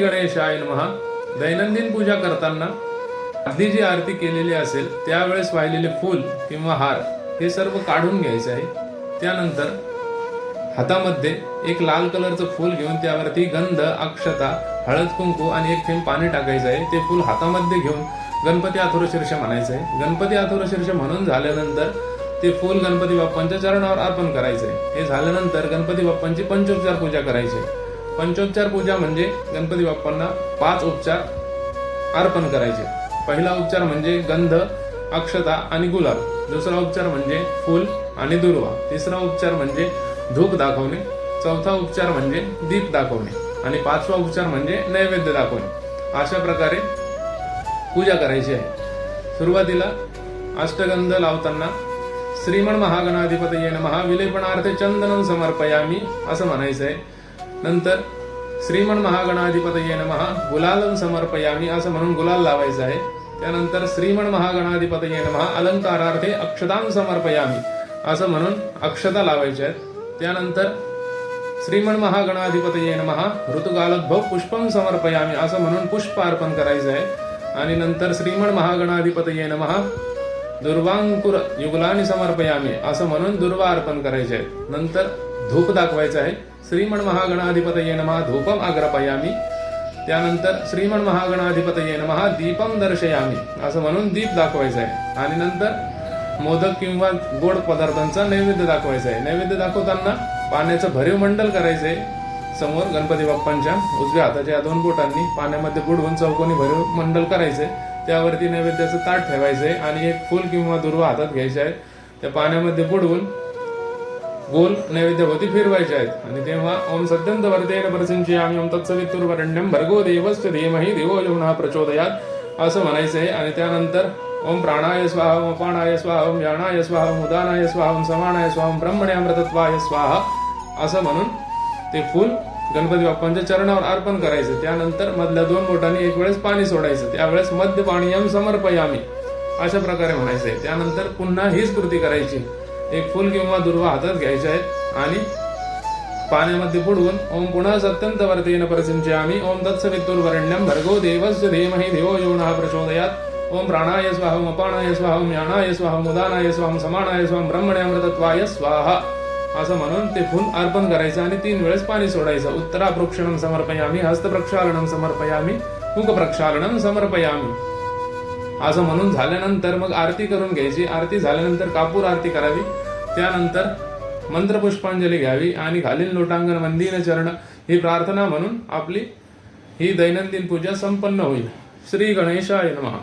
गणेशाय महा दैनंदिन पूजा करताना आधी जी आरती केलेली असेल त्यावेळेस वाहिलेले फूल किंवा हार हे सर्व काढून घ्यायचे आहे. त्यानंतर हातामध्ये एक लाल कलरचं फूल घेऊन त्यावरती गंध अक्षता हळद कुंकू आणि एक थेंब पाणी टाकायचं आहे. ते फूल हातामध्ये घेऊन गणपती आथुरशीर्ष म्हणायचं आहे. गणपती आथुरशीर्ष म्हणून झाल्यानंतर ते फूल गणपती बाप्पांच्या चरणावर अर्पण करायचं आहे. हे झाल्यानंतर गणपती बाप्पांची पंचोपचार पूजा करायची आहे. पंचोपचार पूजा म्हणजे गणपती बाप्पांना पाच उपचार अर्पण करायचे. पहिला उपचार म्हणजे गंध अक्षता आणि गुलाब दुसरा उपचार म्हणजे फूल आणि दुर्वा. तिसरा उपचार म्हणजे धूप दाखवणे. चौथा उपचार म्हणजे दीप दाखवणे. आणि पाचवा उपचार म्हणजे नैवेद्य दाखवणे. अशा प्रकारे पूजा करायची आहे. सुरुवातीला अष्टगंध लावताना श्रीमण महागणाधिपतये नमः विलेपणार्थे चंदनं समर्पयामी असं म्हणायचं आहे नंतर श्रीमण महागणाधिपतये नमः गुलालम समर्पयामी असं म्हणून गुलाल लावायचं आहे. त्यानंतर श्रीमण महागणाधिपतये नमः अलंकारार्थे अक्षतां समर्पयामी असं म्हणून अक्षता लावायच्या आहेत. त्यानंतर श्रीमण महागणाधिपतये नमः ऋतुकालोद्भव पुष्पम समर्पयामी असं म्हणून पुष्प अर्पण करायचं आहे. आणि नंतर श्रीमण महागणाधिपतये नमः दुर्वांकुर युगलानी समर्पयामी असं म्हणून दुर्वा अर्पण करायचे आहेत. नंतर धूप दाखवायचं आहे. श्रीमण महागणाधिपतये नमः धूपम अग्रपयामी त्यानंतर श्रीमण महागणाधिपतये नमः दीपम दर्शयामी। असं म्हणून दीप दाखवायचं आहे. आणि नंतर मोदक किंवा गोड पदार्थांचा नैवेद्य दाखवायचा आहे. नैवेद्य दाखवताना पाण्याचं भरीव मंडल करायचंय. समोर गणपती बाप्पांच्या उजव्या हाताच्या या दोन बोटांनी पाण्यामध्ये बुडवून चौकोनी भरीव मंडल करायचंय. त्यावरती नैवेद्याचं ताट ठेवायचंय. आणि एक फूल किंवा दुर्वा हातात घ्यायचे आहे. त्या पाण्यामध्ये बुडवून गोल नैवेद्यवती फिरवायचे आहेत. आणि तेव्हा ओम सत्यंत वर्तेन प्रसिंची आम्ही ओम तत्सवितुर्वरण्यम भर्गो देवस्य धीमही देवो यमुना प्रचोदयात असं म्हणायचंय आणि त्यानंतर ओम प्राणाय स्वाहा ओम अपानाय स्वाहा ओम याणाय स्वाहा ओम उदानाय स्वाहा ओम समानाय स्वाहा ओम ब्रह्मणे अमृतत्वाय स्वाहा असं म्हणून ते फूल गणपती बाप्पांच्या चरणावर अर्पण करायचं. त्यानंतर मधल्या दोन बोटांनी एक वेळेस पाणी सोडायचं. त्यावेळेस मध्य पाणीयम समर्पयामी अशा प्रकारे म्हणायचंय त्यानंतर पुन्हा हीच कृती करायची. एक फूल किंवा दुर्वा हातात घ्यायचे आहेत आणि पाण्यामध्ये बुडवून ओम पुन्हा सत्यंत वर्तेन प्रसिंचे आम्ही. ओम दत्सवितुर्वरण्यम भर्गो देवस्य धीमहि देवो योनः प्रचोदयात. ओम प्राणाय स्वाहम ओम अपानाय स्वाहा ओम याणाय उदानाय स्वाहम समानाय स्वाहा ब्रह्मणे अमृतत्वाय स्वाहा. असं म्हणून ते फुल अर्पण करायचं आणि तीन वेळेस पाणी सोडायचं. उत्तरा प्रोक्षणम समर्पयामी हस्त प्रक्षालनम समर्पयामी मुख प्रक्षालनम समर्पयामी. असं म्हणून झाल्यानंतर मग आरती करून घ्यायची. आरती झाल्यानंतर कापूर आरती करावी. त्यानंतर मंत्रपुष्पांजली घ्यावी आणि खालील लोटांगण मंदिर चरण ही प्रार्थना म्हणून आपली ही दैनंदिन पूजा संपन्न होईल. श्री गणेशाय नमः.